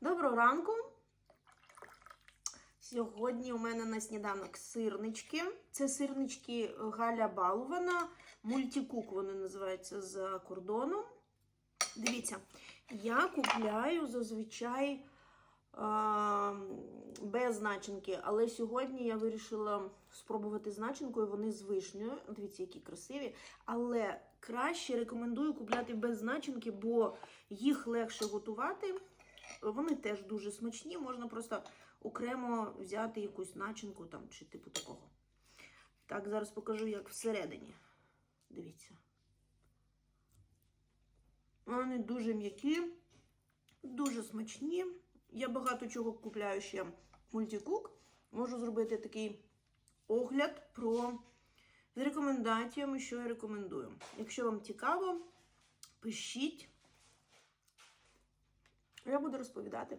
Доброго ранку. Сьогодні у мене на сніданок сирнички. Це сирнички Галя Балувана. Мультикук вони називаються з кордону. Дивіться, я купляю зазвичай без начинки, але сьогодні я вирішила спробувати з начинкою. Вони з вишнею. Дивіться, які красиві. Але краще рекомендую купляти без начинки, бо їх легше готувати. Вони теж дуже смачні, можна просто окремо взяти якусь начинку там чи типу такого. Так, зараз покажу, як всередині. Дивіться. Вони дуже м'які, дуже смачні. Я багато чого купляю ще мультикук. Можу зробити такий огляд про з рекомендаціями, що я рекомендую. Якщо вам цікаво, пишіть. Я буду розповідати.